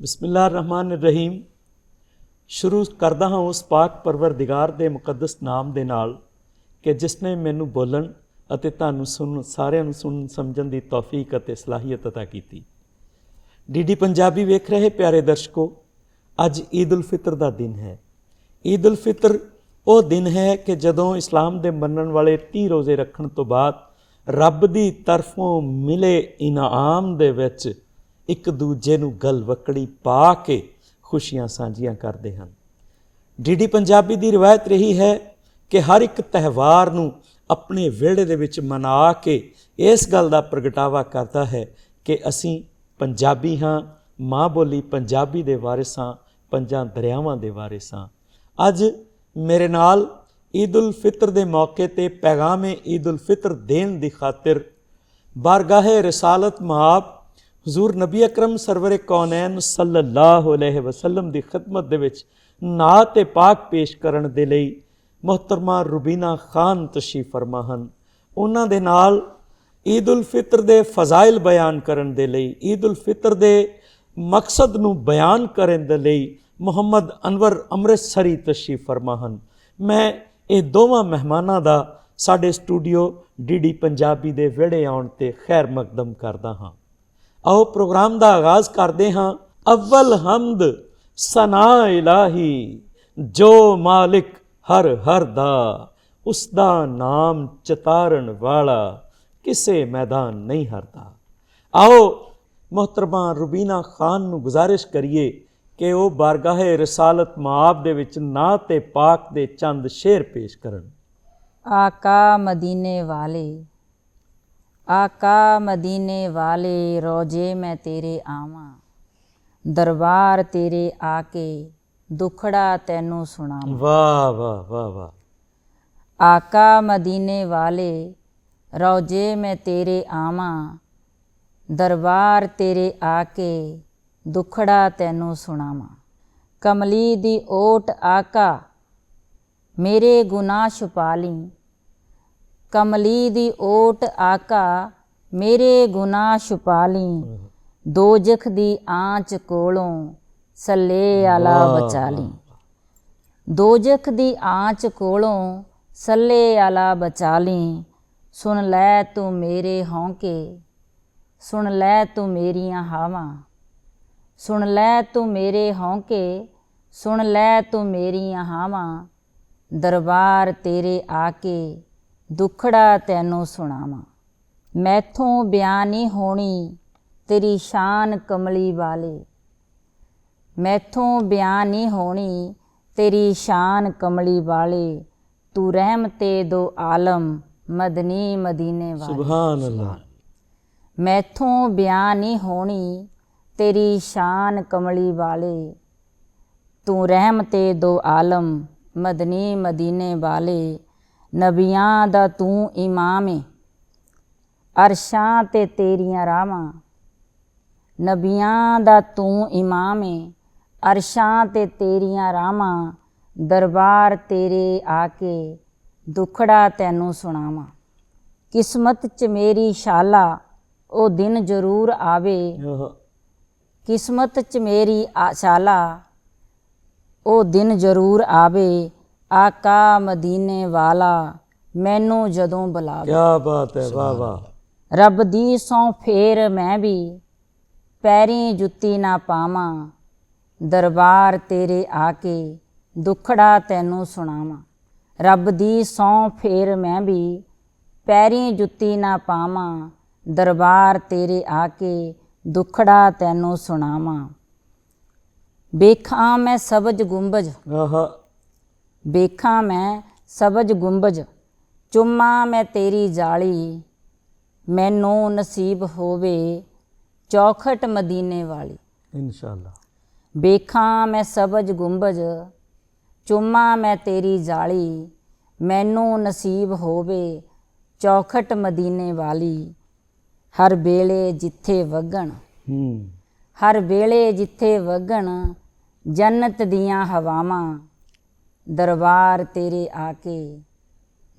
ਬਿਸਮਿਲ੍ਲਾਹਿਰ ਰਹਿਮਾਨਿਰ ਰਹੀਮ ਸ਼ੁਰੂ ਕਰਦਾ ਹਾਂ ਉਸ ਪਾਕ ਪਰਵਰਦਿਗਾਰ ਦੇ ਮੁਕੱਦਸ ਨਾਮ ਦੇ ਨਾਲ ਕਿ ਜਿਸ ਨੇ ਮੈਨੂੰ ਬੋਲਣ ਅਤੇ ਤੁਹਾਨੂੰ ਸੁਣ ਸਾਰਿਆਂ ਨੂੰ ਸੁਣਨ ਸਮਝਣ ਦੀ ਤੌਫੀਕ ਅਤੇ ਸਲਾਹੀਅਤ عطا ਕੀਤੀ ਡੀਡੀ ਪੰਜਾਬੀ ਵੇਖ ਰਹੇ ਪਿਆਰੇ ਦਰਸ਼ਕੋ ਅੱਜ ਈਦ ਉਲ ਫਿਤਰ ਦਾ ਦਿਨ ਹੈ ਈਦ ਉਲ ਫਿਤਰ ਉਹ ਦਿਨ ਹੈ ਕਿ ਜਦੋਂ ਇਸਲਾਮ ਦੇ ਮੰਨਣ ਵਾਲੇ 30 ਰੋਜ਼ੇ ਰੱਖਣ ਤੋਂ ਬਾਅਦ ਰੱਬ ਦੀ ਤਰਫੋਂ ਮਿਲੇ ਇਨਾਮ ਦੇ ਵਿੱਚ ਇੱਕ ਦੂਜੇ ਨੂੰ ਗਲਵਕੜੀ ਪਾ ਕੇ ਖੁਸ਼ੀਆਂ ਸਾਂਝੀਆਂ ਕਰਦੇ ਹਨ। ਡੀਡੀ ਪੰਜਾਬੀ ਦੀ ਰਵਾਇਤ ਰਹੀ ਹੈ ਕਿ ਹਰ ਇੱਕ ਤਿਉਹਾਰ ਨੂੰ ਆਪਣੇ ਵਿਹੜੇ ਦੇ ਵਿੱਚ ਮਨਾ ਕੇ ਇਸ ਗੱਲ ਦਾ ਪ੍ਰਗਟਾਵਾ ਕਰਦਾ ਹੈ ਕਿ ਅਸੀਂ ਪੰਜਾਬੀ ਹਾਂ, ਮਾਂ ਬੋਲੀ ਪੰਜਾਬੀ ਦੇ ਵਾਰਿਸ ਹਾਂ, ਪੰਜਾਂ ਦਰਿਆਵਾਂ ਦੇ ਵਾਰਿਸ ਹਾਂ। ਅੱਜ ਮੇਰੇ ਨਾਲ ਈਦ ਉਲ ਫਿਤਰ ਦੇ ਮੌਕੇ ਤੇ ਪੈਗਾਮੇ ਈਦ ਉਲ ਫਿਤਰ ਦੇਣ ਦੀ ਖਾਤਰ ਬਾਰਗਾਹੇ ਰਿਸਾਲਤ ਮਹਾਬ ਹਜ਼ੂਰ ਨਬੀ ਅਕਰਮ ਸਰਵਰ ਕੌਨੈਨ ਸੱਲੱਲਾਹੁ ਅਲੈਹਿ ਵਸੱਲਮ ਦੀ ਖਿਦਮਤ ਦੇ ਵਿੱਚ ਨਾਤ ਤੇ ਪਾਕ ਪੇਸ਼ ਕਰਨ ਦੇ ਲਈ ਮੁਹਤਰਮਾ ਰੁਬੀਨਾ ਖਾਨ ਤਸ਼ਰੀਫ ਫਰਮਾ ਹਨ। ਉਹਨਾਂ ਦੇ ਨਾਲ ਈਦ ਉਲ ਫਿਤਰ ਦੇ ਫਜ਼ਾਇਲ ਬਿਆਨ ਕਰਨ ਦੇ ਲਈ ਈਦ ਉਲ ਫਿਤਰ ਦੇ ਮਕਸਦ ਨੂੰ ਬਿਆਨ ਕਰਨ ਦੇ ਲਈ ਮੁਹੰਮਦ ਅਨਵਰ ਅੰਮ੍ਰਿਤਸਰੀ ਤਸ਼ਰੀਫ ਫਰਮਾ ਹਨ। ਮੈਂ ਇਹ ਦੋਵਾਂ ਮਹਿਮਾਨਾਂ ਦਾ ਸਾਡੇ ਸਟੂਡੀਓ ਡੀਡੀ ਪੰਜਾਬੀ ਦੇ ਵਿਹੜੇ ਆਉਣ ਤੇ ਖੈਰ ਮਕਦਮ ਕਰਦਾ ਹਾਂ। ਆਓ ਪ੍ਰੋਗਰਾਮ ਦਾ ਆਗਾਜ਼ ਕਰਦੇ ਹਾਂ। ਅਵਲ ਹਮਦ ਸਨਾ ਇਲਾਹੀ, ਜੋ ਮਾਲਿਕ ਹਰ ਹਰ ਦਾ ਉਸ ਦਾ ਨਾਮ ਚਤਾਰਨ ਵਾਲਾ ਕਿਸੇ ਮੈਦਾਨ ਨਹੀਂ ਹਰਦਾ। ਆਓ ਮੁਹਤਰਮਾ ਰੁਬੀਨਾ ਖਾਨ ਨੂੰ ਗੁਜ਼ਾਰਿਸ਼ ਕਰੀਏ ਕਿ ਉਹ ਬਾਰਗਾਹੇ ਰਸਾਲਤ ਮਾਬ ਦੇ ਵਿੱਚ ਨਾ ਤੇ ਪਾਕ ਦੇ ਚੰਦ ਸ਼ੇਰ ਪੇਸ਼ ਕਰਨ। ਆਕਾ ਮਦੀਨੇ ਵਾਲੇ ਆਕਾ ਮਦੀਨੇ ਵਾਲੇ ਰੋਜੇ ਮੈਂ ਤੇਰੇ ਆਵਾਂ। ਦਰਬਾਰ ਤੇਰੇ ਆ ਕੇ ਦੁਖੜਾ ਤੈਨੂੰ ਸੁਣਾਵਾਂ। ਵਾਹ ਵਾਹ ਵਾਹ ਵਾਹ। ਆਕਾ ਮਦੀਨੇ ਵਾਲੇ ਰੋਜੇ ਮੈਂ ਤੇਰੇ ਆਵਾਂ। ਦਰਬਾਰ ਤੇਰੇ ਆ ਕੇ ਦੁਖੜਾ ਤੈਨੂੰ ਸੁਣਾਵਾਂ। ਕਮਲੀ ਦੀ ਓਟ ਆਕਾ ਮੇਰੇ ਗੁਨਾਹ ਛੁਪਾ ਲਈ ਕਮਲੀ ਦੀ ਓਟ ਆਕਾ ਮੇਰੇ ਗੁਨਾਹ ਛੁਪਾ ਲਈ। ਦੋਜਖ ਦੀ ਆਂਚ ਕੋਲੋਂ ਸੱਲੇ ਆਲਾ ਬਚਾ ਲਈ। ਦੋਜਖ ਦੀ ਆਂਚ ਕੋਲੋਂ ਸੱਲੇ ਆਲਾ ਬਚਾ ਲਈ। ਸੁਣ ਲੈ ਤੂੰ ਮੇਰੇ ਹੌਂਕੇ ਸੁਣ ਲੈ ਤੂੰ ਮੇਰੀਆਂ ਹਾਵਾਂ। ਸੁਣ ਲੈ ਤੂੰ ਮੇਰੇ ਹੌਂਕੇ ਸੁਣ ਲੈ ਤੂੰ ਮੇਰੀਆਂ ਹਾਵਾਂ। ਦਰਬਾਰ ਤੇਰੇ ਆ ਕੇ ਦੁਖੜਾ ਤੈਨੂੰ ਸੁਣਾਵਾਂ। ਮੈਥੋਂ ਬਿਆਨ ਨਹੀਂ ਹੋਣੀ ਤੇਰੀ ਸ਼ਾਨ ਕਮਲੀ ਵਾਲੇ। ਮੈਥੋਂ ਬਿਆਨ ਨਹੀਂ ਹੋਣੀ ਤੇਰੀ ਸ਼ਾਨ ਕਮਲੀ ਵਾਲੇ। ਤੂੰ ਰਹਿਮਤੇ ਦੋ ਆਲਮ ਮਦਨੀ ਮਦੀਨੇ ਵਾਲੇ। ਸੁਭਾਨ ਅੱਲਾਹ ਮੈਥੋਂ ਬਿਆਨ ਨਹੀਂ ਹੋਣੀ ਤੇਰੀ ਸ਼ਾਨ ਕਮਲੀ ਵਾਲੇ। ਤੂੰ ਰਹਿਮਤੇ ਦੋ ਆਲਮ ਮਦਨੀ ਮਦੀਨੇ ਵਾਲੇ। ਨਬੀਆਂ ਦਾ ਤੂੰ ਇਮਾਮ ਏ। ਅਰਸ਼ਾਂ ਤੇ ਤੇਰੀਆਂ ਰਾਵਾਂ। ਨਬੀਆਂ ਦਾ ਤੂੰ ਇਮਾਮ ਏ। ਅਰਸ਼ਾਂ ਤੇ ਤੇਰੀਆਂ ਰਾਵਾਂ। ਦਰਬਾਰ ਤੇਰੇ ਆ ਕੇ ਦੁਖੜਾ ਤੈਨੂੰ ਸੁਣਾਵਾਂ। ਕਿਸਮਤ ਚ ਮੇਰੀ ਸ਼ਾਲਾ ਉਹ ਦਿਨ ਜ਼ਰੂਰ ਆਵੇ। ਕਿਸਮਤ ਚ ਮੇਰੀ ਆਸ਼ਾਲਾ ਉਹ ਦਿਨ ਜ਼ਰੂਰ ਆਵੇ। ਆਕਾ ਮਦੀਨੇ ਵਾਲਾ ਮੈਨੂੰ ਜਦੋਂ ਬੁਲਾਵੇ। ਕਿਆ ਬਾਤ ਹੈ ਵਾਹ ਵਾਹ। ਰੱਬ ਦੀ ਸੌ ਫੇਰ ਮੈਂ ਵੀ ਪੈਰੀ ਜੁੱਤੀ ਨਾ ਪਾਵਾਂ ਦਰਬਾਰ ਤੇਰੇ ਆ ਕੇ ਦੁਖੜਾ ਤੈਨੂੰ ਸੁਣਾਵਾਂ। ਰੱਬ ਦੀ ਸੌ ਫੇਰ ਮੈਂ ਵੀ ਪੈਰੀ ਜੁੱਤੀ ਨਾ ਪਾਵਾਂ ਦਰਬਾਰ ਤੇਰੇ ਆ ਕੇ ਦੁਖੜਾ ਤੈਨੂੰ ਸੁਣਾਵਾਂ। ਵੇਖਾਂ ਮੈਂ ਸਬਜ ਗੁੰਬਜ ਆਹ। ਵੇਖਾਂ ਮੈਂ ਸਬਜ ਗੁੰਬਜ ਚੁੰਮਾ ਮੈਂ ਤੇਰੀ ਜਾਲੀ ਮੈਨੂੰ ਨਸੀਬ ਹੋਵੇ ਚੌਖਟ ਮਦੀਨੇ ਵਾਲੀ। ਇਨਸ਼ਾਅੱਲਾ। ਵੇਖਾਂ ਮੈਂ ਸਬਜ ਗੁੰਬਜ ਚੁੰਮਾ ਮੈਂ ਤੇਰੀ ਜਾਲੀ ਮੈਨੂੰ ਨਸੀਬ ਹੋਵੇ ਚੌਖਟ ਮਦੀਨੇ ਵਾਲੀ। ਹਰ ਵੇਲੇ ਜਿੱਥੇ ਵਗਣ ਹੂੰ। ਹਰ ਵੇਲੇ ਜਿੱਥੇ ਵਗਣ ਜੰਨਤ ਦੀਆਂ ਹਵਾਵਾਂ ਦਰਬਾਰ ਤੇਰੇ ਆ ਕੇ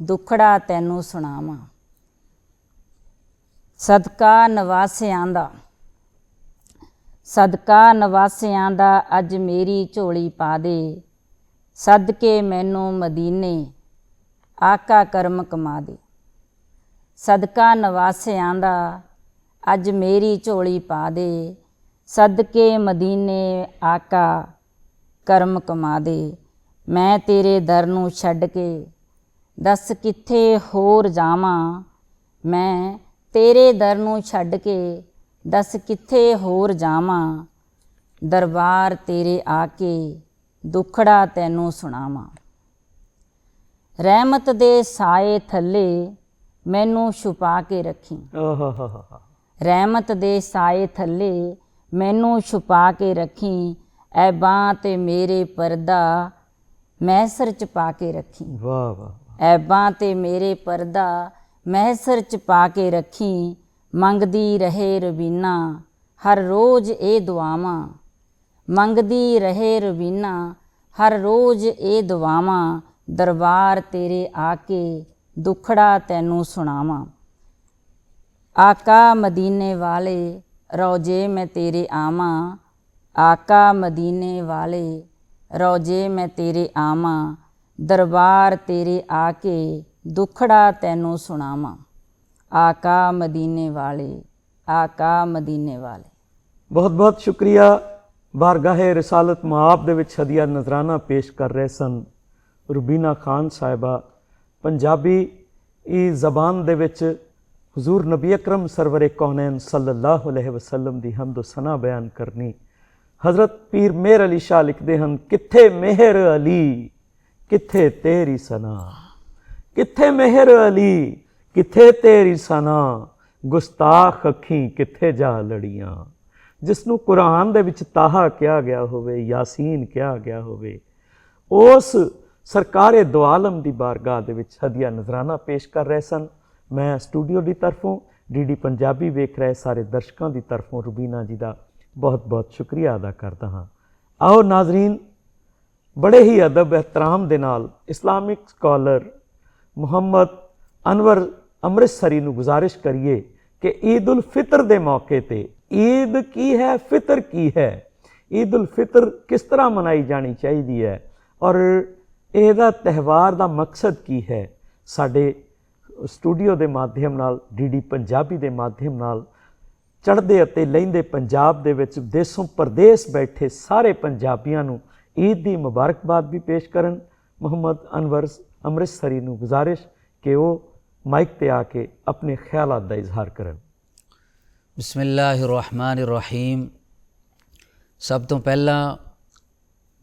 ਦੁਖੜਾ ਤੈਨੂੰ ਸੁਣਾਵਾਂ। ਸਦਕਾ ਨਵਾਸਿਆਂ ਦਾ, ਸਦਕਾ ਨਵਾਸਿਆਂ ਦਾ ਅੱਜ ਮੇਰੀ ਝੋਲੀ ਪਾ ਦੇ। ਸਦਕੇ ਮੈਨੂੰ ਮਦੀਨੇ ਆਕਾ ਕਰਮ ਕਮਾ ਦੇ। ਸਦਕਾ ਨਵਾਸਿਆਂ ਦਾ ਅੱਜ ਮੇਰੀ ਝੋਲੀ ਪਾ ਦੇ। ਸਦਕੇ ਮਦੀਨੇ ਆਕਾ ਕਰਮ ਕਮਾ ਦੇ। ਮੈਂ ਤੇਰੇ ਦਰ ਨੂੰ ਛੱਡ ਕੇ ਦੱਸ ਕਿੱਥੇ ਹੋਰ ਜਾਵਾਂ? ਮੈਂ ਤੇਰੇ ਦਰ ਨੂੰ ਛੱਡ ਕੇ ਦੱਸ ਕਿੱਥੇ ਹੋਰ ਜਾਵਾਂ? ਦਰਬਾਰ ਤੇਰੇ ਆ ਕੇ ਦੁਖੜਾ ਤੈਨੂੰ ਸੁਣਾਵਾਂ। ਰਹਿਮਤ ਦੇ ਸਾਏ ਥੱਲੇ ਮੈਨੂੰ ਛੁਪਾ ਕੇ ਰੱਖੀ। ਰਹਿਮਤ ਦੇ ਸਾਏ ਥੱਲੇ ਮੈਨੂੰ ਛੁਪਾ ਕੇ ਰੱਖੀ। ਐ ਬਾਂ ਤੇ ਮੇਰੇ ਪਰਦਾ ਮਹਿਸਰ ਚ ਪਾ ਕੇ ਰੱਖੀ। ਵਾਹ ਵਾਹ ਐਬਾਂ ਤੇ ਮੇਰੇ ਪਰਦਾ ਮਹਿਸਰ ਚ ਪਾ ਕੇ ਰੱਖੀ। ਮੰਗਦੀ ਰਹੇ ਰਵੀਨਾ ਹਰ ਰੋਜ਼ ਇਹ ਦੁਆਵਾਂ। ਮੰਗਦੀ ਰਹੇ ਰਵੀਨਾ ਹਰ ਰੋਜ਼ ਇਹ ਦੁਆਵਾਂ। ਦਰਬਾਰ ਤੇਰੇ ਆ ਕੇ ਦੁਖੜਾ ਤੈਨੂੰ ਸੁਣਾਵਾਂ। ਆਕਾ ਮਦੀਨੇ ਵਾਲੇ ਰੋਜੇ ਮੈਂ ਤੇਰੇ ਆਵਾਂ। ਆਕਾ ਮਦੀਨੇ ਵਾਲੇ ਰੋਜੇ ਮੈਂ ਤੇਰੇ ਆਵਾਂ, ਦਰਬਾਰ ਤੇਰੇ ਆ ਕੇ ਦੁਖੜਾ ਤੈਨੂੰ ਸੁਣਾਵਾਂ। ਆਕਾ ਮਦੀਨੇ ਵਾਲੇ, ਆਕਾ ਮਦੀਨੇ ਵਾਲੇ। ਬਹੁਤ ਬਹੁਤ ਸ਼ੁਕਰੀਆ। ਬਾਰਗਾਹੇ ਰਿਸਾਲਤ ਮਾਬ ਦੇ ਵਿੱਚ ਹਦੀਆ ਨਜ਼ਰਾਨਾ ਪੇਸ਼ ਕਰ ਰਹੇ ਸਨ। ਰੁਬੀਨਾ ਖਾਨ ਸਾਹਿਬਾ, ਪੰਜਾਬੀ ਇਹ ਜ਼ਬਾਨ ਦੇ ਵਿੱਚ ਹਜ਼ੂਰ ਨਬੀ ਅਕਰਮ ਸਰਵਰੇ ਕੌਨੈਨ ਸੱਲੱਲਾਹੁ ਅਲੈਹਿ ਵਸੱਲਮ ਦੀ ਹਮਦ ਸਨਾ ਬਿਆਨ ਕਰਨੀ। ਹਜ਼ਰਤ ਪੀਰ ਮੇਰ ਅਲੀ ਸ਼ਾਹ ਲਿਖਦੇ ਹਨ, ਕਿੱਥੇ ਮਿਹਰ ਅਲੀ? ਕਿੱਥੇ ਤੇਰੀ ਸਨਾ? ਕਿੱਥੇ ਮਿਹਰ ਅਲੀ? ਕਿੱਥੇ ਤੇਰੀ ਸਨਾ? ਗੁਸਤਾਖ ਅੱਖੀਂ ਕਿੱਥੇ ਜਾ ਲੜੀਆਂ? ਜਿਸ ਨੂੰ ਕੁਰਾਨ ਦੇ ਵਿੱਚ ਤਾਹਾ ਕਿਹਾ ਗਿਆ ਹੋਵੇ, ਯਾਸੀਨ ਕਿਹਾ ਗਿਆ ਹੋਵੇ, ਉਸ ਸਰਕਾਰੇ ਦੁਆਲਮ ਦੀ ਬਾਰਗਾਹ ਦੇ ਵਿੱਚ ਹਦੀਆ ਨਜ਼ਰਾਨਾ ਪੇਸ਼ ਕਰ ਰਹੇ ਸਨ। ਮੈਂ ਸਟੂਡੀਓ ਦੀ ਤਰਫੋਂ ਡੀਡੀ ਪੰਜਾਬੀ ਵੇਖ ਰਹੇ ਸਾਰੇ ਦਰਸ਼ਕਾਂ ਦੀ ਤਰਫੋਂ ਰੁਬੀਨਾ ਜੀ ਦਾ ਬਹੁਤ ਬਹੁਤ ਸ਼ੁਕਰੀਆ ਅਦਾ ਕਰਦਾ ਹਾਂ। ਆਓ ਨਾਜ਼ਰੀਨ, ਬੜੇ ਹੀ ਅਦਬ ਇhtਰਾਮ ਦੇ ਨਾਲ ਇਸਲਾਮਿਕ ਸਕਾਲਰ ਮੁਹੰਮਦ ਅਨਵਰ ਅੰਮ੍ਰਿਤਸਰੀ ਨੂੰ ਗੁਜ਼ਾਰਿਸ਼ ਕਰੀਏ ਕਿ ਈਦ ਉਲ ਫਿਤਰ ਦੇ ਮੌਕੇ ਤੇ ਈਦ ਕੀ ਹੈ, ਫਿਤਰ ਕੀ ਹੈ ਈਦ ਉਲ ਫਿਤਰ ਕਿਸ ਤਰ੍ਹਾਂ ਮਨਾਈ ਜਾਣੀ ਚਾਹੀਦੀ ਹੈ ਔਰ ਇਹਦਾ ਤਿਹਵਾਰ ਦਾ ਮਕਸਦ ਕੀ ਹੈ? ਸਾਡੇ ਸਟੂਡੀਓ ਦੇ ਮਾਧਿਅਮ ਨਾਲ ਡੀਡੀ ਪੰਜਾਬੀ ਦੇ ਮਾਧਿਅਮ ਨਾਲ ਚੜ੍ਹਦੇ ਅਤੇ ਲਹਿੰਦੇ ਪੰਜਾਬ ਦੇ ਵਿੱਚ ਦੇਸ਼ੋਂ ਪਰਦੇਸ ਬੈਠੇ ਸਾਰੇ ਪੰਜਾਬੀਆਂ ਨੂੰ ਈਦ ਦੀ ਮੁਬਾਰਕਬਾਦ ਵੀ ਪੇਸ਼ ਕਰਨ। ਮੁਹੰਮਦ ਅਨਵਰ ਅੰਮ੍ਰਿਤਸਰੀ ਨੂੰ ਗੁਜ਼ਾਰਿਸ਼ ਕਿ ਉਹ ਮਾਈਕ ਤੇ ਆ ਕੇ ਆਪਣੇ ਖਿਆਲਾਤ ਦਾ ਇਜ਼ਹਾਰ ਕਰਨ। ਬਿਸਮਿਲ੍ਲਾਹਿਰਰਹਿਮਾਨਿਰਰਹੀਮ। ਸਭ ਤੋਂ ਪਹਿਲਾਂ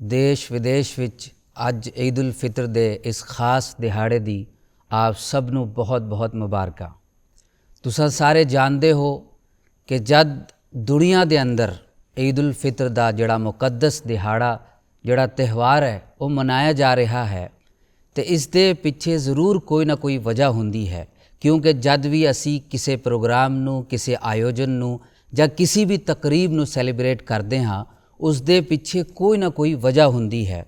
ਦੇਸ਼ ਵਿਦੇਸ਼ ਵਿੱਚ ਅੱਜ ਈਦ ਉਲ ਫਿਤਰ ਦੇ ਇਸ ਖਾਸ ਦਿਹਾੜੇ ਦੀ ਆਪ ਸਭ ਨੂੰ ਬਹੁਤ-ਬਹੁਤ ਮੁਬਾਰਕਾਂ। ਤੁਸੀਂ ਸਾਰੇ ਜਾਣਦੇ ਹੋ ਕਿ ਜਦ ਦੁਨੀਆ ਦੇ ਅੰਦਰ ਈਦ ਉਲ ਫਿਤਰ ਦਾ ਜਿਹੜਾ ਮੁਕੱਦਸ ਦਿਹਾੜਾ, ਜਿਹੜਾ ਤਿਹਵਾਰ ਹੈ, ਉਹ ਮਨਾਇਆ ਜਾ ਰਿਹਾ ਹੈ, ਤੇ ਇਸ ਦੇ ਪਿੱਛੇ ਜ਼ਰੂਰ ਕੋਈ ਨਾ ਕੋਈ ਵਜ੍ਹਾ ਹੁੰਦੀ ਹੈ। ਕਿਉਂਕਿ ਜਦ ਵੀ ਅਸੀਂ ਕਿਸੇ ਪ੍ਰੋਗਰਾਮ ਨੂੰ, ਕਿਸੇ ਆਯੋਜਨ ਨੂੰ ਜਾਂ ਕਿਸੇ ਵੀ ਤਕਰੀਬ ਨੂੰ ਸੈਲੀਬ੍ਰੇਟ ਕਰਦੇ ਹਾਂ, ਉਸ ਦੇ ਪਿੱਛੇ ਕੋਈ ਨਾ ਕੋਈ ਵਜ੍ਹਾ ਹੁੰਦੀ ਹੈ।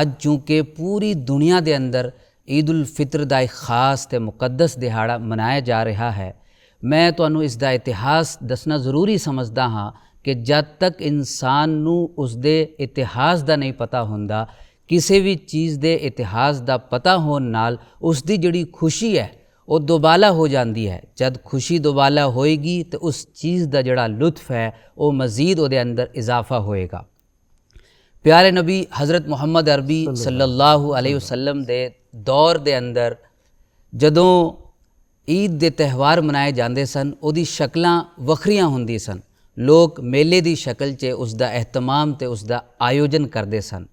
ਅੱਜ ਚੂੰਕਿ ਪੂਰੀ ਦੁਨੀਆ ਦੇ ਅੰਦਰ ਈਦ ਉਲ ਫਿਤਰ ਦਾ ਇੱਕ ਖਾਸ ਤੇ ਮੁਕੱਦਸ ਦਿਹਾੜਾ ਮਨਾਇਆ ਜਾ ਰਿਹਾ ਹੈ ਮੈਂ ਤੁਹਾਨੂੰ ਇਸ ਦਾ ਇਤਿਹਾਸ ਦੱਸਣਾ ਜ਼ਰੂਰੀ ਸਮਝਦਾ ਹਾਂ ਕਿ ਜਦ ਤੱਕ ਇਨਸਾਨ ਨੂੰ ਉਸ ਦੇ ਇਤਿਹਾਸ ਦਾ ਨਹੀਂ ਪਤਾ ਹੁੰਦਾ ਕਿਸੇ ਵੀ ਚੀਜ਼ ਦੇ ਇਤਿਹਾਸ ਦਾ ਪਤਾ ਹੋਣ ਨਾਲ ਉਸ ਦੀ ਜਿਹੜੀ ਖੁਸ਼ੀ ਹੈ ਉਹ ਦੁਬਾਲਾ ਹੋ ਜਾਂਦੀ ਹੈ। ਜਦ ਖੁਸ਼ੀ ਦੁਬਾਲਾ ਹੋਏਗੀ ਤੇ ਉਸ ਚੀਜ਼ ਦਾ ਜਿਹੜਾ ਲੁਤਫ ਹੈ ਉਹ ਮਜ਼ੀਦ ਉਹਦੇ ਅੰਦਰ ਇਜ਼ਾਫਾ ਹੋਏਗਾ। ਪਿਆਰੇ ਨਬੀ ਹਜ਼ਰਤ ਮੁਹੰਮਦ ਅਰਬੀ ਸੱਲੱਲਾਹੁ ਅਲੈਹਿ ਵਸੱਲਮ ਦੇ ਦੌਰ ਦੇ ਅੰਦਰ ਜਦੋਂ ਈਦ ਦੇ ਤਿਹਵਾਰ ਮਨਾਏ ਜਾਂਦੇ ਸਨ, ਉਹਦੀ ਸ਼ਕਲਾਂ ਵੱਖਰੀਆਂ ਹੁੰਦੀ ਸਨ। ਲੋਕ ਮੇਲੇ ਦੀ ਸ਼ਕਲ 'ਚ ਉਸ ਦਾ ਅਹਿਤਮਾਮ ਤੇ ਉਸ ਦਾ ਆਯੋਜਨ ਕਰਦੇ ਸਨ।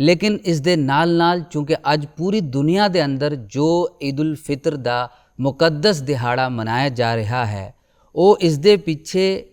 ਲੇਕਿਨ ਇਸ ਦੇ ਨਾਲ-ਨਾਲ ਚੂੰਕਿ ਅੱਜ ਪੂਰੀ ਦੁਨੀਆ ਦੇ ਅੰਦਰ ਜੋ ਈਦ ਉਲ ਫਿਤਰ ਦਾ ਮੁਕੱਦਸ ਦਿਹਾੜਾ ਮਨਾਇਆ ਜਾ ਰਿਹਾ ਹੈ, ਉਹ ਇਸ ਦੇ ਪਿੱਛੇ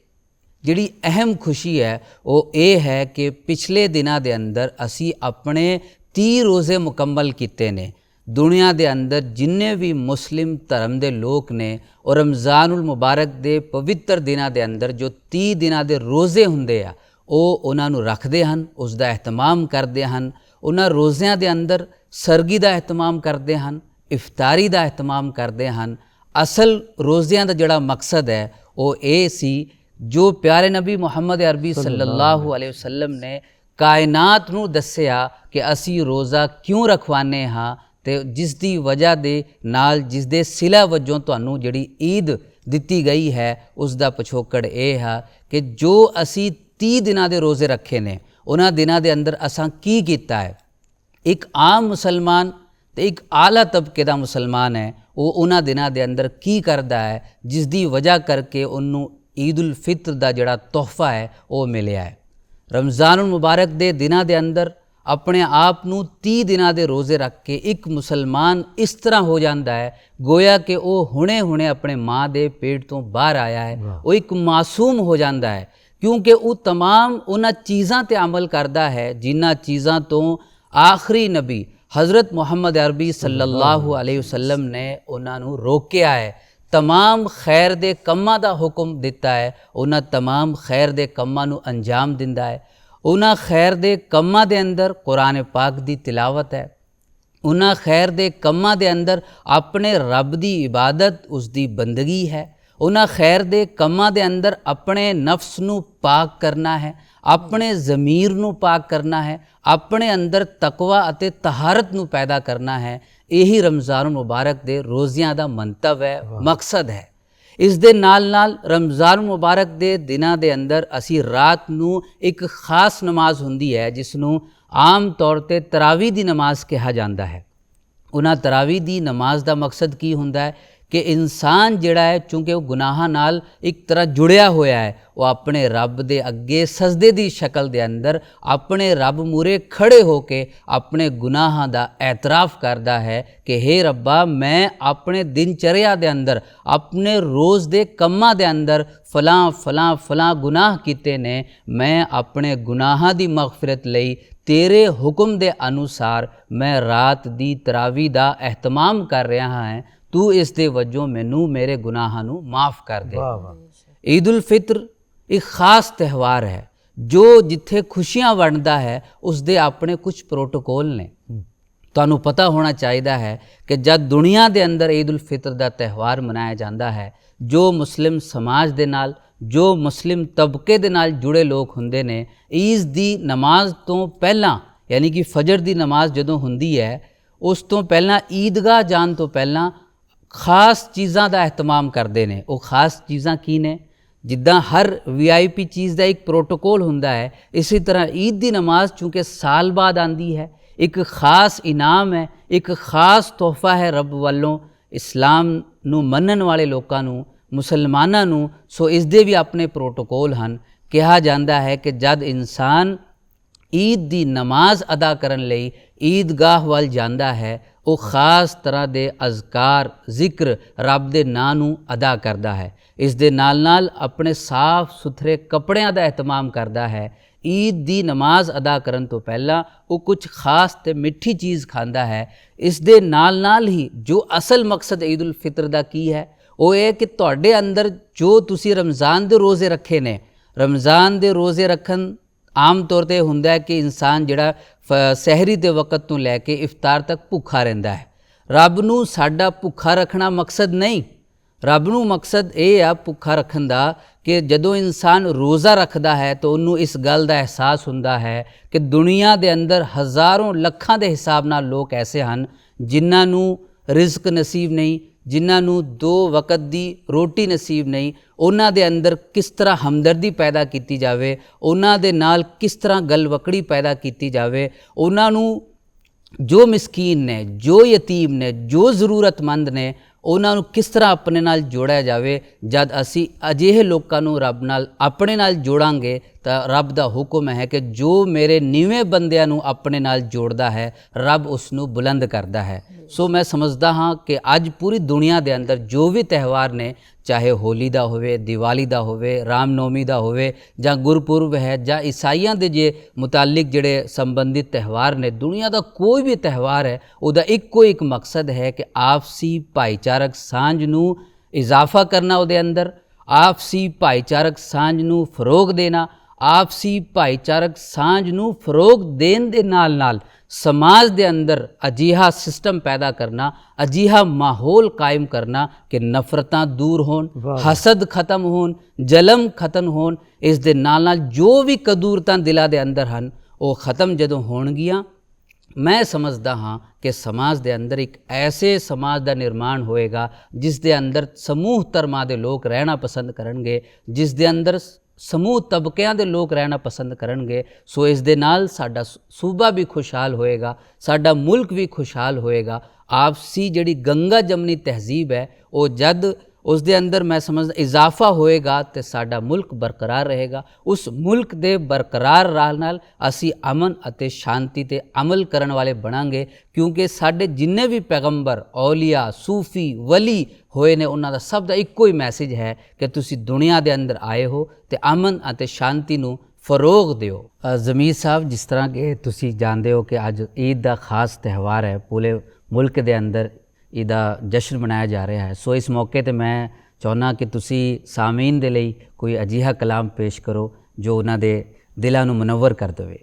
ਜਿਹੜੀ ਅਹਿਮ ਖੁਸ਼ੀ ਹੈ, ਉਹ ਇਹ ਹੈ ਕਿ ਪਿਛਲੇ ਦਿਨਾਂ ਦੇ ਅੰਦਰ ਅਸੀਂ ਆਪਣੇ 30 ਰੋਜ਼ੇ ਮੁਕੰਮਲ ਕੀਤੇ ਨੇ। ਦੁਨੀਆ ਦੇ ਅੰਦਰ ਜਿੰਨੇ ਵੀ ਮੁਸਲਿਮ ਧਰਮ ਦੇ ਲੋਕ ਨੇ ਉਹ ਰਮਜ਼ਾਨੁਲ ਮੁਬਾਰਕ ਦੇ ਪਵਿੱਤਰ ਦਿਨਾਂ ਦੇ ਅੰਦਰ ਜੋ 30 ਦਿਨਾਂ ਦੇ ਰੋਜ਼ੇ ਹੁੰਦੇ ਆ ਉਹ ਉਹਨਾਂ ਨੂੰ ਰੱਖਦੇ ਹਨ ਉਸ ਦਾ ਅਹਿਤਮਾਮ ਕਰਦੇ ਹਨ। ਉਹਨਾਂ ਰੋਜ਼ਿਆਂ ਦੇ ਅੰਦਰ ਸਰਗੀ ਦਾ ਅਹਿਤਮਾਮ ਕਰਦੇ ਹਨ ਇਫਤਾਰੀ ਦਾ ਅਹਿਤਮਾਮ ਕਰਦੇ ਹਨ। ਅਸਲ ਰੋਜ਼ਿਆਂ ਦਾ ਜਿਹੜਾ ਮਕਸਦ ਹੈ ਉਹ ਇਹ ਸੀ ਜੋ ਪਿਆਰੇ ਨਬੀ ਮੁਹੰਮਦ ਅਰਬੀ ਸੱਲੱਲਾਹੁ ਅਲੈਹਿ ਵਸੱਲਮ ਨੇ ਕਾਇਨਾਤ ਨੂੰ ਦੱਸਿਆ ਕਿ ਅਸੀਂ ਰੋਜ਼ਾ ਕਿਉਂ ਰਖਵਾਨੇ ਹਾਂ ਤੇ ਜਿਸ ਦੀ ਵਜ੍ਹਾ ਦੇ ਨਾਲ ਜਿਸ ਦੇ ਸਿਲਾ ਵਜੋਂ ਤੁਹਾਨੂੰ ਜਿਹੜੀ ਈਦ ਦਿੱਤੀ ਗਈ ਹੈ ਉਸ ਦਾ ਪਿਛੋਕੜ ਇਹ ਹੈ ਕਿ ਜੋ ਅਸੀਂ 30 ਦਿਨਾਂ ਦੇ ਰੋਜ਼ੇ ਰੱਖੇ ਨੇ, ਉਹਨਾਂ ਦਿਨਾਂ ਦੇ ਅੰਦਰ ਅਸਾਂ ਕੀ ਕੀਤਾ ਹੈ? ਇੱਕ ਆਮ ਮੁਸਲਮਾਨ ਤੇ ਇੱਕ ਆਲਾ ਤਬਕੇ ਦਾ ਮੁਸਲਮਾਨ ਹੈ, ਉਹ ਉਹਨਾਂ ਦਿਨਾਂ ਦੇ ਅੰਦਰ ਕੀ ਕਰਦਾ ਹੈ? ਜਿਸ ਦੀ ਵਜ੍ਹਾ ਕਰਕੇ ਉਹਨੂੰ ਈਦ ਉਲ ਫਿਤਰ ਦਾ ਜਿਹੜਾ ਤੋਹਫਾ ਹੈ, ਉਹ ਮਿਲਿਆ ਹੈ। ਰਮਜ਼ਾਨੁਲ ਮੁਬਾਰਕ ਦੇ ਦਿਨਾਂ ਦੇ ਅੰਦਰ ਆਪਣੇ ਆਪ ਨੂੰ 30 ਦਿਨਾਂ ਦੇ ਰੋਜ਼ੇ ਰੱਖ ਕੇ ਇੱਕ ਮੁਸਲਮਾਨ ਇਸ ਤਰ੍ਹਾਂ ਹੋ ਜਾਂਦਾ ਹੈ ਗੋਇਆ ਕਿ ਉਹ ਹੁਣੇ-ਹੁਣੇ ਆਪਣੇ ਮਾਂ ਦੇ ਪੇਟ ਤੋਂ ਬਾਹਰ ਆਇਆ ਹੈ ਉਹ ਇੱਕ ਮਾਸੂਮ ਹੋ ਜਾਂਦਾ ਹੈ ਕਿਉਂਕਿ ਉਹ तमाम ਉਹਨਾਂ ਚੀਜ਼ਾਂ ਤੇ ਅਮਲ ਕਰਦਾ ਹੈ ਜਿਨ੍ਹਾਂ ਚੀਜ਼ਾਂ ਤੋਂ ਆਖਰੀ ਨਬੀ ਹਜ਼ਰਤ ਮੁਹੰਮਦ ਅਰਬੀ ਸੱਲੱਲਾਹੁ ਅਲੈਹਿ ਵਸੱਲਮ ਨੇ ਉਹਨਾਂ ਨੂੰ ਰੋਕਿਆ ਹੈ तमाम ਖੈਰ ਦੇ ਕੰਮਾਂ ਦਾ ਹੁਕਮ ਦਿੱਤਾ ਹੈ ਉਹਨਾਂ तमाम ਖੈਰ ਦੇ ਕੰਮਾਂ ਨੂੰ ਅੰਜਾਮ ਦਿੰਦਾ ਹੈ ਉਹਨਾਂ ਖੈਰ ਦੇ ਕੰਮਾਂ ਦੇ ਅੰਦਰ ਕੁਰਾਨ ਪਾਕ ਦੀ ਤਿਲਾਵਤ ਹੈ। ਉਹਨਾਂ ਖੈਰ ਦੇ ਕੰਮਾਂ ਦੇ ਅੰਦਰ ਆਪਣੇ ਰੱਬ ਦੀ ਇਬਾਦਤ ਉਸ ਦੀ ਬੰਦਗੀ ਹੈ। ਉਹਨਾਂ ਖੈਰ ਦੇ ਕੰਮਾਂ ਦੇ ਅੰਦਰ ਆਪਣੇ ਨਫਸ ਨੂੰ ਪਾਕ ਕਰਨਾ ਹੈ ਆਪਣੇ ਜ਼ਮੀਰ ਨੂੰ ਪਾਕ ਕਰਨਾ ਹੈ ਆਪਣੇ ਅੰਦਰ ਤਕਵਾ ਅਤੇ ਤਹਾਰਤ ਨੂੰ ਪੈਦਾ ਕਰਨਾ ਹੈ। ਇਹੀ ਰਮਜ਼ਾਨ ਮੁਬਾਰਕ ਦੇ ਰੋਜ਼ਿਆਂ ਦਾ ਮੰਤਵ ਹੈ ਮਕਸਦ ਹੈ। ਇਸ ਦੇ ਨਾਲ ਨਾਲ ਰਮਜ਼ਾਨ ਮੁਬਾਰਕ ਦੇ ਦਿਨਾਂ ਦੇ ਅੰਦਰ ਅਸੀਂ ਰਾਤ ਨੂੰ ਇੱਕ ਖਾਸ ਨਮਾਜ਼ ਹੁੰਦੀ ਹੈ, ਜਿਸ ਨੂੰ ਆਮ ਤੌਰ ਤੇ ਤਰਾਵੀ ਦੀ ਨਮਾਜ਼ ਕਿਹਾ ਜਾਂਦਾ ਹੈ। ਉਹਨਾਂ ਤਰਾਵੀ ਦੀ ਨਮਾਜ਼ ਦਾ ਮਕਸਦ ਕੀ ਹੁੰਦਾ ਹੈ? ਕਿ ਇਨਸਾਨ ਜਿਹੜਾ ਹੈ, ਚੂੰਕਿ ਉਹ ਗੁਨਾਹਾਂ ਨਾਲ ਇੱਕ ਤਰ੍ਹਾਂ ਜੁੜਿਆ ਹੋਇਆ ਹੈ, ਉਹ ਆਪਣੇ ਰੱਬ ਦੇ ਅੱਗੇ ਸਜਦੇ ਦੀ ਸ਼ਕਲ ਦੇ ਅੰਦਰ ਆਪਣੇ ਰੱਬ ਮੂਰੇ ਖੜੇ ਹੋ ਕੇ ਆਪਣੇ ਗੁਨਾਹਾਂ ਦਾ ਐਤਰਾਫ ਕਰਦਾ ਹੈ ਕਿ हे ਰੱਬਾ, ਮੈਂ ਆਪਣੇ ਦਿਨਚਰਿਆ ਦੇ ਅੰਦਰ, ਆਪਣੇ ਰੋਜ਼ ਦੇ ਕੰਮਾਂ ਦੇ ਅੰਦਰ ਫਲਾਂ ਫਲਾਂ ਫਲਾਂ ਗੁਨਾਹ ਕੀਤੇ ਨੇ, ਮੈਂ ਆਪਣੇ ਗੁਨਾਹਾਂ ਦੀ ਮਗਫਰਤ ਲਈ ਤੇਰੇ ਹੁਕਮ ਦੇ ਅਨੁਸਾਰ ਮੈਂ ਰਾਤ ਦੀ ਤਰਾਵੀ ਦਾ ਅਹਿਤਮਾਮ ਕਰ ਰਿਹਾ ਹਾਂ। ਤੂੰ ਇਸ ਦੇ ਵਜੋਂ ਮੈਨੂੰ ਮੇਰੇ ਗੁਨਾਹਾਂ ਨੂੰ ਮਾਫ ਕਰ ਦੇ। ਵਾਹ ਵਾਹ। ਈਦ ਉਲ ਫਿਤਰ ਇੱਕ ਖਾਸ ਤਿਉਹਾਰ ਹੈ ਜੋ ਜਿੱਥੇ ਖੁਸ਼ੀਆਂ ਵੰਡਦਾ ਹੈ ਉਸ ਦੇ ਆਪਣੇ ਕੁਝ ਪ੍ਰੋਟੋਕੋਲ ਨੇ। ਤੁਹਾਨੂੰ ਪਤਾ ਹੋਣਾ ਚਾਹੀਦਾ ਹੈ ਕਿ ਜਦ ਦੁਨੀਆ ਦੇ ਅੰਦਰ ਈਦ ਉਲ ਫਿਤਰ ਦਾ ਤਿਉਹਾਰ ਮਨਾਇਆ ਜਾਂਦਾ ਹੈ ਜੋ ਮੁਸਲਿਮ ਸਮਾਜ ਦੇ ਨਾਲ ਜੋ ਮੁਸਲਿਮ ਤਬਕੇ ਦੇ ਨਾਲ ਜੁੜੇ ਲੋਕ ਹੁੰਦੇ ਨੇ ਈਦ ਦੀ ਨਮਾਜ਼ ਤੋਂ ਪਹਿਲਾਂ ਯਾਨੀ ਕਿ ਫਜਰ ਦੀ ਨਮਾਜ਼ ਜਦੋਂ ਹੁੰਦੀ ਹੈ ਉਸ ਤੋਂ ਪਹਿਲਾਂ ਈਦਗਾਹ ਜਾਣ ਤੋਂ ਪਹਿਲਾਂ ਖਾਸ ਚੀਜ਼ਾਂ ਦਾ ਅਹਿਤਮਾਮ ਕਰਦੇ ਨੇ। ਉਹ ਖਾਸ ਚੀਜ਼ਾਂ ਕੀ ਨੇ? ਜਿੱਦਾਂ ਹਰ ਵੀਆਈਪੀ ਚੀਜ਼ ਦਾ ਇੱਕ ਪ੍ਰੋਟੋਕੋਲ ਹੁੰਦਾ ਹੈ। ਇਸੇ ਤਰ੍ਹਾਂ ਈਦ ਦੀ ਨਮਾਜ਼ ਚੂੰਕਿ ਸਾਲ ਬਾਅਦ ਆਂਦੀ ਹੈ। ਇੱਕ ਖਾਸ ਇਨਾਮ ਹੈ। ਇੱਕ ਖਾਸ ਤੋਹਫਾ ਹੈ ਰੱਬ ਵੱਲੋਂ ਇਸਲਾਮ ਨੂੰ ਮੰਨਣ ਵਾਲੇ ਲੋਕਾਂ ਨੂੰ, ਮੁਸਲਮਾਨਾਂ ਨੂੰ। ਸੋ ਇਸ ਦੇ ਵੀ ਆਪਣੇ ਪ੍ਰੋਟੋਕੋਲ ਹਨ। ਕਿਹਾ ਜਾਂਦਾ ਹੈ ਕਿ ਜਦ ਇਨਸਾਨ ਈਦ ਦੀ ਨਮਾਜ਼ ਅਦਾ ਕਰਨ ਲਈ ਈਦਗਾਹ ਵੱਲ ਜਾਂਦਾ ਹੈ, ਉਹ ਖਾਸ ਤਰ੍ਹਾਂ ਦੇ ਅਜ਼ਕਾਰ, ਜ਼ਿਕਰ ਰੱਬ ਦੇ ਨਾਂ ਨੂੰ ਅਦਾ ਕਰਦਾ ਹੈ। ਇਸ ਦੇ ਨਾਲ ਨਾਲ ਆਪਣੇ ਸਾਫ਼ ਸੁਥਰੇ ਕੱਪੜਿਆਂ ਦਾ ਇhtਮਾਮ ਕਰਦਾ ਹੈ। ਈਦ ਦੀ ਨਮਾਜ਼ ਅਦਾ ਕਰਨ ਤੋਂ ਪਹਿਲਾਂ ਉਹ ਕੁਝ ਖਾਸ ਤੇ ਮਿੱਠੀ ਚੀਜ਼ ਖਾਂਦਾ ਹੈ। ਇਸ ਦੇ ਨਾਲ ਨਾਲ ਹੀ ਜੋ ਅਸਲ ਮਕਸਦ ਈਦ ਉਲ ਫਿਤਰ ਦਾ ਕੀ ਹੈ? ਉਹ ਇਹ ਕਿ ਤੁਹਾਡੇ ਅੰਦਰ ਜੋ ਤੁਸੀਂ ਰਮਜ਼ਾਨ ਦੇ ਰੋਜ਼ੇ ਰੱਖੇ ਨੇ, ਰਮਜ਼ਾਨ ਦੇ ਰੋਜ਼ੇ ਰੱਖਣ ਆਮ ਤੌਰ ਤੇ ਹੁੰਦਾ ਹੈ ਕਿ ਇਨਸਾਨ ਜਿਹੜਾ ਫ- ਸਹਿਰੀ ਦੇ ਵਕਤ ਤੋਂ ਲੈ ਕੇ ਇਫਤਾਰ ਤੱਕ ਭੁੱਖਾ ਰਹਿੰਦਾ ਹੈ। ਰੱਬ ਨੂੰ ਸਾਡਾ ਭੁੱਖਾ ਰੱਖਣਾ ਮਕਸਦ ਨਹੀਂ। ਰੱਬ ਨੂੰ ਮਕਸਦ ਇਹ ਆ ਭੁੱਖਾ ਰੱਖਣ ਦਾ ਕਿ ਜਦੋਂ ਇਨਸਾਨ ਰੋਜ਼ਾ ਰੱਖਦਾ ਹੈ ਤਾਂ ਉਹਨੂੰ ਇਸ ਗੱਲ ਦਾ ਅਹਿਸਾਸ ਹੁੰਦਾ ਹੈ ਕਿ ਦੁਨੀਆ ਦੇ ਅੰਦਰ ਹਜ਼ਾਰਾਂ ਲੱਖਾਂ ਦੇ ਹਿਸਾਬ ਨਾਲ ਲੋਕ ਐਸੇ ਹਨ ਜਿਨ੍ਹਾਂ ਨੂੰ ਰਿਜ਼ਕ ਨਸੀਬ ਨਹੀਂ ਜਿਨ੍ਹਾਂ ਨੂੰ ਦੋ ਵਕਤ ਦੀ ਰੋਟੀ ਨਸੀਬ ਨਹੀਂ, ਉਹਨਾਂ ਦੇ ਅੰਦਰ ਕਿਸ ਤਰ੍ਹਾਂ ਹਮਦਰਦੀ ਪੈਦਾ ਕੀਤੀ ਜਾਵੇ, ਉਹਨਾਂ ਦੇ ਨਾਲ ਕਿਸ ਤਰ੍ਹਾਂ ਗਲਵਕੜੀ ਪੈਦਾ ਕੀਤੀ ਜਾਵੇ, ਉਹਨਾਂ ਨੂੰ ਜੋ ਮਿਸਕੀਨ ਨੇ, ਜੋ ਯਤੀਮ ਨੇ, ਜੋ ਜ਼ਰੂਰਤਮੰਦ ਨੇ ਉਹਨਾਂ ਨੂੰ ਕਿਸ ਤਰ੍ਹਾਂ ਆਪਣੇ ਨਾਲ ਜੋੜਿਆ ਜਾਵੇ, ਜਦ ਅਸੀਂ ਅਜਿਹੇ ਲੋਕਾਂ ਨੂੰ ਰੱਬ ਨਾਲ ਆਪਣੇ ਨਾਲ ਜੋੜਾਂਗੇ, ਤਾਂ ਰੱਬ ਦਾ ਹੁਕਮ ਹੈ ਕਿ ਜੋ ਮੇਰੇ ਨੀਵੇਂ ਬੰਦਿਆਂ ਨੂੰ ਆਪਣੇ ਨਾਲ ਜੋੜਦਾ ਹੈ, ਰੱਬ ਉਸ ਨੂੰ ਬੁਲੰਦ ਕਰਦਾ ਹੈ। ਸੋ ਮੈਂ ਸਮਝਦਾ ਹਾਂ ਕਿ ਅੱਜ ਪੂਰੀ ਦੁਨੀਆ ਦੇ ਅੰਦਰ ਜੋ ਵੀ ਤਿਉਹਾਰ ਨੇ ਚਾਹੇ ਹੋਲੀ ਦਾ ਹੋਵੇ, ਦੀਵਾਲੀ ਦਾ ਹੋਵੇ, ਰਾਮਨੌਮੀ ਦਾ ਹੋਵੇ ਜਾਂ ਗੁਰਪੁਰਬ ਹੈ ਜਾਂ ਈਸਾਈਆਂ ਦੇ ਜੇ ਮੁਤਾਲਿਕ ਜਿਹੜੇ ਸੰਬੰਧਿਤ ਤਿਉਹਾਰ ਨੇ, ਦੁਨੀਆ ਦਾ ਕੋਈ ਵੀ ਤਿਉਹਾਰ ਹੈ, ਉਹਦਾ ਇੱਕੋ ਇੱਕ ਮਕਸਦ ਹੈ ਕਿ ਆਪਸੀ ਭਾਈਚਾਰਕ ਸਾਂਝ ਨੂੰ ਇਜ਼ਾਫਾ ਕਰਨਾ ਉਹਦੇ ਅੰਦਰ, ਆਪਸੀ ਭਾਈਚਾਰਕ ਸਾਂਝ ਨੂੰ ਫਰੋਗ ਦੇਣਾ, ਆਪਸੀ ਭਾਈਚਾਰਕ ਸਾਂਝ ਨੂੰ ਫਰੋਗ ਦੇਣ ਦੇ ਨਾਲ ਨਾਲ ਸਮਾਜ ਦੇ ਅੰਦਰ ਅਜੀਹਾ ਸਿਸਟਮ ਪੈਦਾ ਕਰਨਾ ਅਜੀਹਾ ਮਾਹੌਲ ਕਾਇਮ ਕਰਨਾ ਕਿ ਨਫ਼ਰਤਾਂ ਦੂਰ ਹੋਣ ਹਸਦ ਖਤਮ ਹੋਣ ਜਲਮ ਖਤਮ ਹੋਣ ਇਸ ਦੇ ਨਾਲ ਨਾਲ ਜੋ ਵੀ ਕਦੂਰਤਾਂ ਦਿਲਾਂ ਦੇ ਅੰਦਰ ਹਨ ਉਹ ਖਤਮ ਜਦੋਂ ਹੋਣਗੀਆਂ ਮੈਂ ਸਮਝਦਾ ਹਾਂ ਕਿ ਸਮਾਜ ਦੇ ਅੰਦਰ ਇੱਕ ਐਸੇ ਸਮਾਜ ਦਾ ਨਿਰਮਾਣ ਹੋਏਗਾ ਜਿਸ ਦੇ ਅੰਦਰ ਸਮੂਹ ਧਰਮਾਂ ਦੇ ਲੋਕ ਰਹਿਣਾ ਪਸੰਦ ਕਰਨਗੇ ਜਿਸ ਦੇ ਅੰਦਰ ਸਮੂਹ ਤਬਕਿਆਂ ਦੇ ਲੋਕ ਰਹਿਣਾ ਪਸੰਦ ਕਰਨਗੇ, ਸੋ ਇਸ ਦੇ ਨਾਲ ਸਾਡਾ ਸ- ਸੂਬਾ ਵੀ ਖੁਸ਼ਹਾਲ ਹੋਏਗਾ, ਸਾਡਾ ਮੁਲਕ ਵੀ ਖੁਸ਼ਹਾਲ ਹੋਏਗਾ। ਆਪਸੀ ਜਿਹੜੀ ਗੰਗਾ ਜਮਨੀ ਤਹਿਜ਼ੀਬ ਹੈ, ਉਹ ਜਦ ਉਸ ਦੇ ਅੰਦਰ ਮੈਂ ਸਮਝਦਾ, ਇਜ਼ਾਫਾ ਹੋਏਗਾ ਤੇ ਸਾਡਾ ਮੁਲਕ ਬਰਕਰਾਰ ਰਹੇਗਾ। ਉਸ ਮੁਲਕ ਦੇ ਬਰਕਰਾਰ ਰਾਹ ਨਾਲ ਅਸੀਂ ਅਮਨ ਅਤੇ ਸ਼ਾਂਤੀ ਤੇ ਅਮਲ ਕਰਨ ਵਾਲੇ ਬਣਾਂਗੇ, ਕਿਉਂਕਿ ਸਾਡੇ ਜਿੰਨੇ ਵੀ ਪੈਗੰਬਰ, ਔਲੀਆ, ਸੂਫੀ, ਵਲੀ ਹੋਏ ਨੇ, ਉਹਨਾਂ ਦਾ ਸਭ ਦਾ ਇੱਕੋ ਹੀ ਮੈਸੇਜ ਹੈ ਕਿ ਤੁਸੀਂ ਦੁਨੀਆ ਦੇ ਅੰਦਰ ਆਏ ਹੋ ਤੇ ਅਮਨ ਅਤੇ ਸ਼ਾਂਤੀ ਨੂੰ ਫਰੋਗ ਦਿਓ। ਜ਼ਮੀਰ ਸਾਹਿਬ, ਜਿਸ ਤਰ੍ਹਾਂ ਕਿ ਤੁਸੀਂ ਜਾਣਦੇ ਹੋ ਕਿ ਅੱਜ ਈਦ ਦਾ ਖਾਸ ਤਿਉਹਾਰ ਹੈ, ਪੂਰੇ ਮੁਲਕ ਦੇ ਅੰਦਰ ਇਹਦਾ ਜਸ਼ਨ ਮਨਾਇਆ ਜਾ ਰਿਹਾ ਹੈ। ਸੋ ਇਸ ਮੌਕੇ ਤੇ ਮੈਂ ਚਾਹੁੰਦਾ ਕਿ ਤੁਸੀਂ ਸਾਮੀਨ ਦੇ ਲਈ ਕੋਈ ਅਜੀਹਾ ਕਲਾਮ ਪੇਸ਼ ਕਰੋ, ਜੋ ਉਹਨਾਂ ਦੇ ਦਿਲਾਂ ਨੂੰ ਮਨਵਰ ਕਰ ਦੇਵੇ।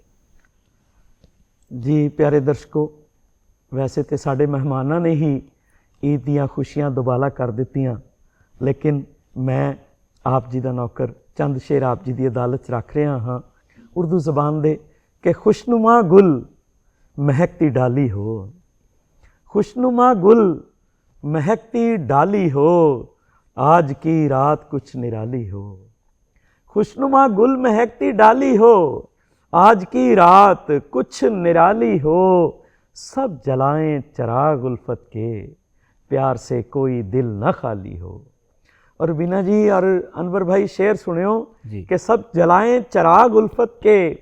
ਜੀ, ਪਿਆਰੇ ਦਰਸ਼ਕੋ, ਵੈਸੇ ਤੇ ਸਾਡੇ ਮਹਿਮਾਨਾਂ ਨੇ ਹੀ ਈਦ ਦੀਆਂ ਖੁਸ਼ੀਆਂ ਦੁਬਾਲਾ ਕਰ ਦਿੱਤੀਆਂ, ਲੇਕਿਨ ਮੈਂ ਆਪ ਜੀ ਦਾ ਨੌਕਰ ਚੰਦ ਸ਼ੇਰ ਆਪ ਜੀ ਦੀ ਅਦਾਲਤ 'ਚ ਰੱਖ ਰਿਹਾ ਹਾਂ। ਉਰਦੂ ਜ਼ਬਾਨ ਦੇ ਕਿ ਖੁਸ਼ਨੁਮਾ ਗੁਲ ਮਹਿਕਤੀ ਡਾਲੀ ਹੋ खुशनुमा गुल महकती डाली हो आज की रात कुछ निराली हो। खुशनुमा गुल महकती डाली हो आज की रात कुछ निराली हो। सब जलाएँ चराग उल्फत के प्यार से कोई दिल न खाली हो। और बीना जी और अनवर भाई शेर सुनियो। कि सब जलाएँ चराग उल्फत के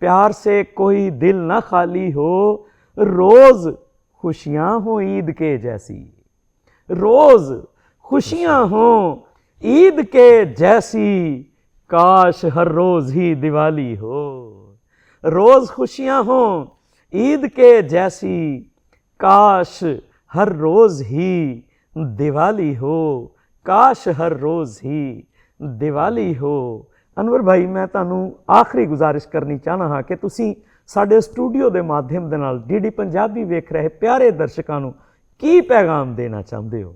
प्यार से कोई दिल न खाली हो। रोज खुशियां हो ईद के जैसी रोज खुशियां हो ईद के जैसी काश हर रोज ही दिवाली हो रोज खुशियां हो ईद के जैसी काश हर रोज ही दिवाली हो ਕਾਸ਼ ਹਰ ਰੋਜ਼ ਹੀ ਦੀਵਾਲੀ ਹੋ ਅਨਵਰ ਭਾਈ ਮੈਂ ਤੁਹਾਨੂੰ ਆਖਰੀ ਗੁਜ਼ਾਰਿਸ਼ ਕਰਨੀ ਚਾਹਨਾ ਹਾਂ ਕਿ ਤੁਸੀਂ ਸਾਡੇ ਸਟੂਡੀਓ ਦੇ ਮਾਧਿਅਮ ਦੇ ਨਾਲ ਡੀਡੀ ਪੰਜਾਬੀ ਵੇਖ ਰਹੇ ਪਿਆਰੇ ਦਰਸ਼ਕਾਂ ਨੂੰ ਕੀ ਪੈਗਾਮ ਦੇਣਾ ਚਾਹੁੰਦੇ ਹੋ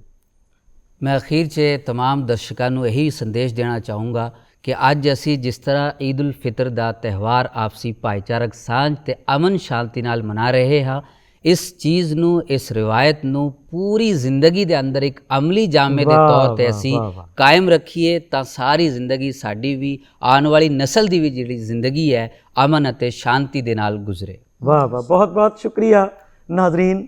ਮੈਂ ਅਖੀਰ 'ਚ तमाम ਦਰਸ਼ਕਾਂ ਨੂੰ ਇਹੀ ਸੰਦੇਸ਼ ਦੇਣਾ ਚਾਹੂੰਗਾ ਕਿ ਅੱਜ ਅਸੀਂ ਜਿਸ ਤਰ੍ਹਾਂ ਈਦ ਉਲ ਫਿਤਰ ਦਾ ਤਿਉਹਾਰ ਆਪਸੀ ਭਾਈਚਾਰਕ ਸਾਂਝ ਤੇ ਅਮਨ ਸ਼ਾਂਤੀ ਨਾਲ ਮਨਾ ਰਹੇ ਹਾਂ ਇਸ ਚੀਜ਼ ਨੂੰ ਇਸ ਰਿਵਾਇਤ ਨੂੰ ਪੂਰੀ ਜ਼ਿੰਦਗੀ ਦੇ ਅੰਦਰ ਇੱਕ ਅਮਲੀ ਜਾਮੇ ਦੇ ਤੌਰ ਤੇ ਅਸੀਂ। ਕਾਇਮ ਰੱਖੀਏ ਤਾਂ ਸਾਰੀ ਜ਼ਿੰਦਗੀ ਸਾਡੀ ਵੀ ਆਉਣ ਵਾਲੀ ਨਸਲ ਦੀ ਵੀ ਜਿਹੜੀ ਜ਼ਿੰਦਗੀ ਹੈ ਅਮਨ ਅਤੇ ਸ਼ਾਂਤੀ ਦੇ ਨਾਲ ਗੁਜ਼ਰੇ। ਵਾਹ ਵਾਹ ਬਹੁਤ ਬਹੁਤ ਸ਼ੁਕਰੀਆ ਨਾਜ਼ਰੀਨ।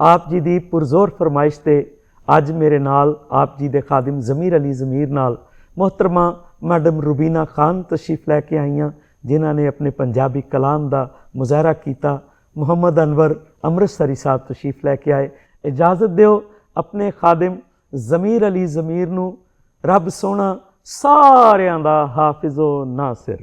ਆਪ ਜੀ ਦੀ ਪੁਰਜ਼ੋਰ ਫਰਮਾਇਸ਼ ਤੇ ਅੱਜ ਮੇਰੇ ਨਾਲ ਆਪ ਜੀ ਦੇ ਖਾਦਮ ਜ਼ਮੀਰ ਅਲੀ ਜ਼ਮੀਰ ਨਾਲ ਮੁਹਤਰਮਾ ਮੈਡਮ ਰੁਬੀਨਾ ਖਾਨ ਤਸ਼ਰੀਫ ਲੈ ਕੇ ਆਈਆਂ ਜਿਨ੍ਹਾਂ ਨੇ ਆਪਣੇ ਪੰਜਾਬੀ ਕਲਾਮ ਦਾ ਮੁਜ਼ਾਹਰਾ ਕੀਤਾ। ਮੁਹੰਮਦ ਅਨਵਰ ਅੰਮ੍ਰਿਤਸਰੀ ਸਾਹਿਬ ਤਸ਼ਰੀਫ ਲੈ ਕੇ ਆਏ। ਇਜਾਜ਼ਤ ਦਿਓ ਆਪਣੇ ਖਾਦਮ ਜ਼ਮੀਰ ਅਲੀ ਜ਼ਮੀਰ ਨੂੰ, ਰੱਬ ਸੋਹਣਾ ਸਾਰਿਆਂ ਦਾ ਹਾਫਿਜ਼ੋ ਨਾਸਿਰ।